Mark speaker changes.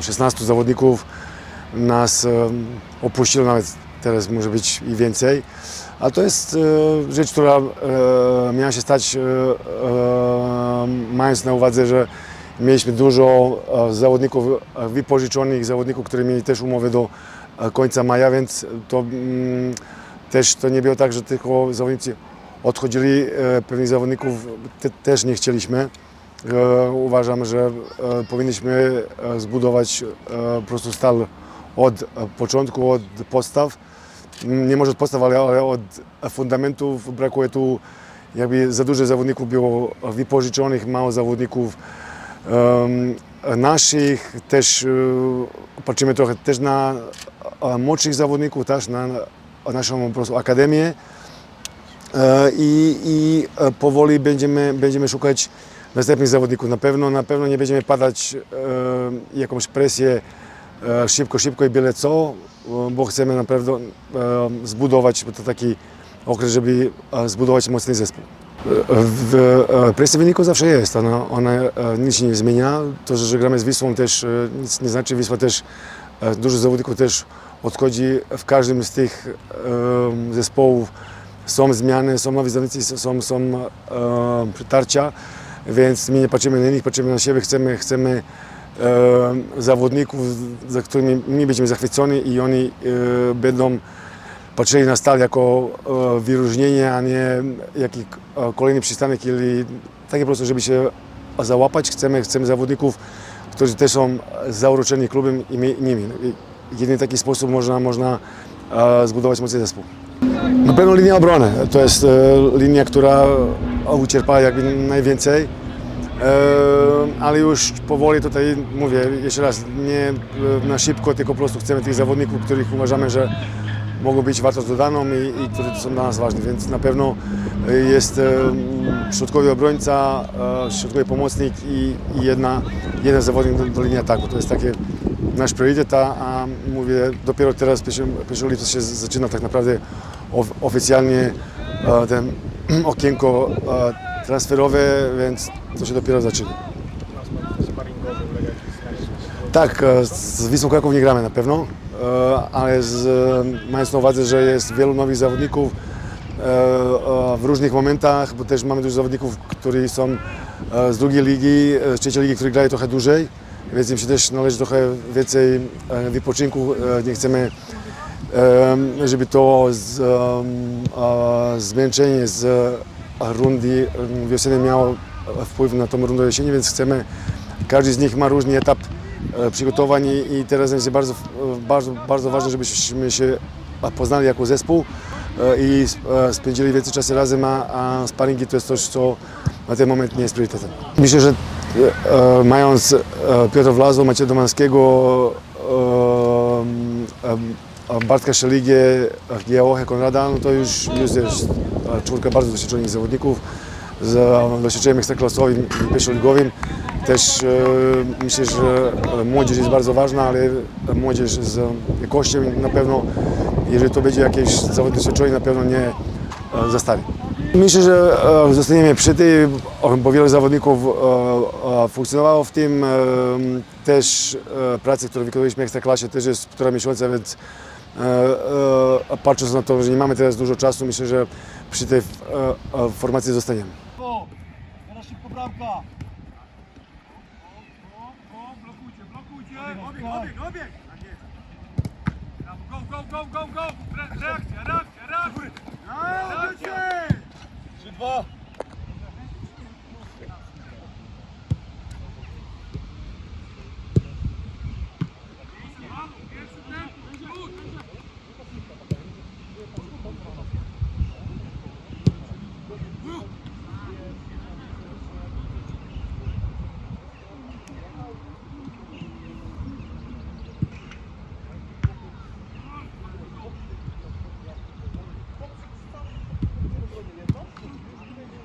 Speaker 1: 16 zawodników nas e, opuściło, nawet teraz może być i więcej. A to jest e, rzecz, która e, miała się stać, mając na uwadze, że mieliśmy dużo zawodników wypożyczonych, zawodników, którzy mieli też umowy do końca maja, więc to mm, też to nie było tak, że tylko zawodnicy odchodzili, pewnych zawodników te, też nie chcieliśmy. E, uważam, że e, powinniśmy e, zbudować po prostu stal od początku, od podstaw. Mm, Nie może od podstaw, ale, od fundamentów. Brakuje tu jakby za dużo zawodników było wypożyczonych, mało zawodników naszych. Też patrzymy trochę też na młodszych zawodników, też na naszą po prostu akademię. I, i powoli będziemy, będziemy szukać następnych zawodników. Na pewno, na pewno nie będziemy padać e, jakąś presję e, szybko, szybko i byle co, e, bo chcemy naprawdę e, zbudować to taki okres, żeby e, zbudować mocny zespół. E, W, e, presja wyniku zawsze jest, ona, ona nic nie zmienia. To, że gramy z Wisłą też nic nie znaczy. Wisła też, dużo zawodników też odchodzi w każdym z tych zespołów są zmiany, są nowi zawodnicy, są, są przytarcia, więc my nie patrzymy na nich, patrzymy na siebie, chcemy, chcemy e, zawodników, za którymi my będziemy zachwyceni i oni e, będą patrzyli na stal jako e, wyróżnienie, a nie jakiś e, kolejny przystanek, ili takie po prostu, żeby się załapać. Chcemy, chcemy zawodników, którzy też są zauroczeni klubem i my, nimi. I jedyny taki sposób można, można e, zbudować mocny zespół. Na pewno linia obrony. To jest e, linia, która ucierpała jakby najwięcej. Ale już powoli tutaj mówię jeszcze raz, nie na szybko, tylko po prostu chcemy tych zawodników, których uważamy, że mogą być wartość dodaną i, i którzy są dla nas ważni, więc na pewno e, jest środkowy obrońca, e, środkowy pomocnik i, i jedna, jeden zawodnik do, do linii ataku. To jest takie nasz priorytet, a, mówię, dopiero teraz 1 lipca się zaczyna tak naprawdę of, oficjalnie e, ten okienko transferowe, więc to się dopiero zaczyna. Tak, e, z Wisłą Kraków nie gramy na pewno, e, ale z, e, mając na uwadze, że jest wielu nowych zawodników w różnych momentach, bo też mamy dużo zawodników, którzy są z drugiej ligi, z trzeciej ligi, którzy grają trochę dłużej, więc im się też należy trochę więcej wypoczynku. Nie chcemy, żeby to z, zmęczenie z rundy e, wiosennej miało wpływ na tą rundę jesieni, więc chcemy, każdy z nich ma różny etap e, przygotowań i, teraz jest bardzo, e, bardzo, bardzo ważne, żebyśmy się poznali jako zespół e, i e, spędzili więcej czasu razem, a, sparingi to jest coś, co na ten moment nie jest priorytetem. Myślę, że e, e, mając e, Piotra Wlazo, Macieja Domanskiego, e, e, Bartka Szeligię, Geochę Konrada, no to już, już jest e, czwórka bardzo doświadczonych zawodników z doświadczeniem ekstraklasowym i pierwszoligowym. Też e, myślę, że e, młodzież jest bardzo ważna, ale młodzież z jakością na pewno, jeżeli to będzie jakieś zawody doświadczenie, na pewno nie e, zastawi. Myślę, że e, zostaniemy przy tym, bo wielu zawodników e, e, funkcjonowało w tym. e, Też e, pracy, które wykonaliśmy w Ekstraklasie też jest półtora miesiąca, więc e, e, patrząc na to, że nie mamy teraz dużo czasu, myślę, że przy tej e, e, formacji zostaniemy.
Speaker 2: Teraz szybko bramka!
Speaker 3: blokujcie, blokujcie! Obieg, obieg, obieg! Tak Go, go, go, go, go!